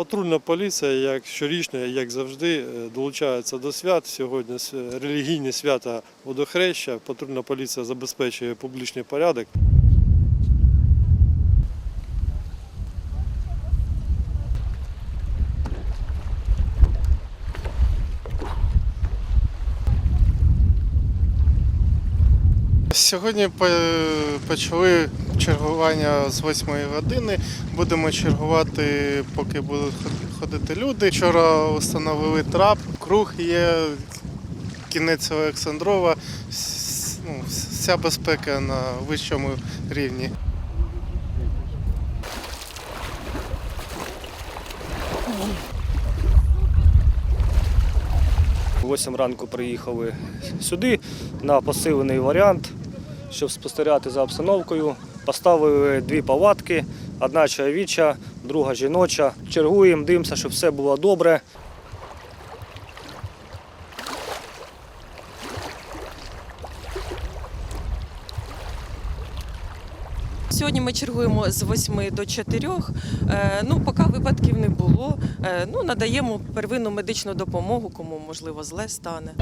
Патрульна поліція, як щорічно, як завжди, е, долучається до свят. Сьогодні релігійні свята водохреща. Патрульна поліція забезпечує публічний порядок. Сьогодні почали чергування з 8 години. Будемо чергувати, поки будуть ходити люди. Вчора встановили трап, круг є, кінець Олександрова. Ну, Вся безпека на вищому рівні. 8 ранку приїхали сюди на посилений варіант, щоб спостерігати за обстановкою. Поставили дві палатки, одна чоловіча, друга жіноча. Чергуємо, дивимося, щоб все було добре. Сьогодні ми чергуємо з 8 до 4. Е, Ну, поки випадків не було. Е, Ну, надаємо первинну медичну допомогу, кому можливо зле стане.